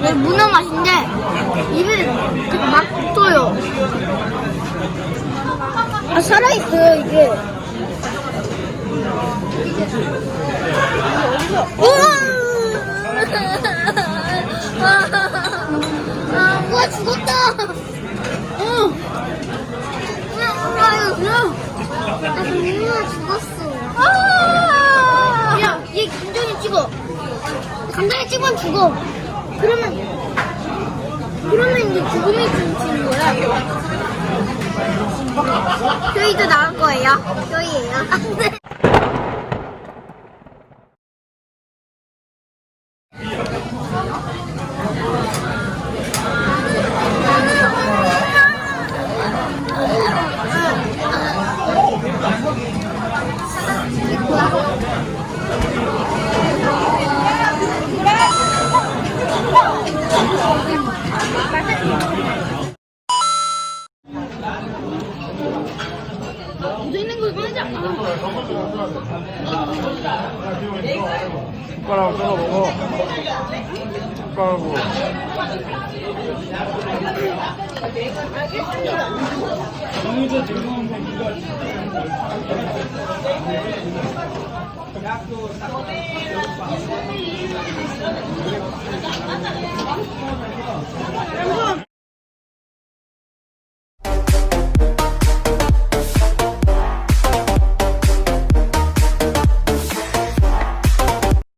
네, 문어 맛인데 입에 막 붙어요. 아 살아있어요 이게. 우와! 우와 죽었다. 어. 우와 이거 나 문어 죽었어. 야, 얘 감정이 찍어. 감정이 찍으면 죽어. 그러면 그러면 이제 죽음이 주는 거야. 저희도 나올 거예요. 저희예요. 묻어 있는 거 꺼내지 않아? 숟가락으로 뜯어 먹어. 숟가락으로.